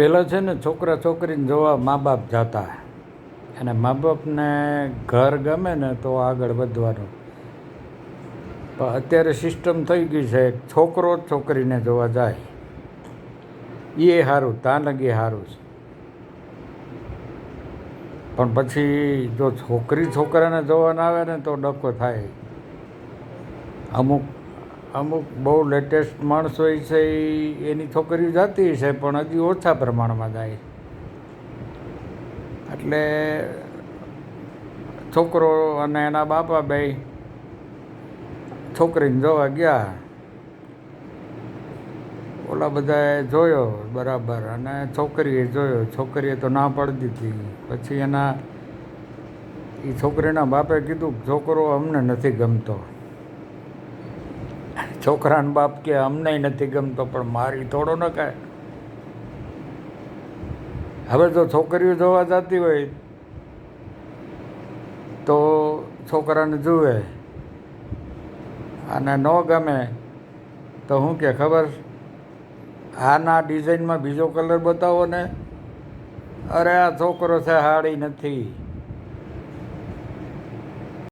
પહેલાં છે ને, છોકરા છોકરીને જોવા મા બાપ જતા. અને મા બાપને ઘર ગમે ને તો આગળ વધવાનું. પણ અત્યારે સિસ્ટમ થઈ ગઈ છે છોકરો જ છોકરીને જોવા જાય. એ સારું ત્યાં લગી સારું છે. પણ પછી જો છોકરી છોકરાને જોવાના આવે ને તો ડકો થાય. અમુક અમુક બહુ લેટેસ્ટ માણસો હોય છે એ એની છોકરીઓ જતી છે પણ હજી ઓછા પ્રમાણમાં જાય એટલે છોકરો અને એના બાપા બે છોકરીને જોવા ગયા. ઓલા બધાએ જોયો બરાબર, અને છોકરીએ જોયો. છોકરીએ તો ના પાડી દીધી. પછી એના એ છોકરીના બાપે કીધું છોકરો અમને નથી ગમતો. છોકરાનો બાપ કે અમને નથી ગમતો, પણ મારી થોડો ન કહે હવે જો છોકરીઓ જોવા જતી હોય તો છોકરાને જુએ. અને ન ગમે તો શું કે ખબર, આના ડિઝાઇનમાં બીજો કલર બતાવો ને. અરે આ છોકરો છે હાડી નથી.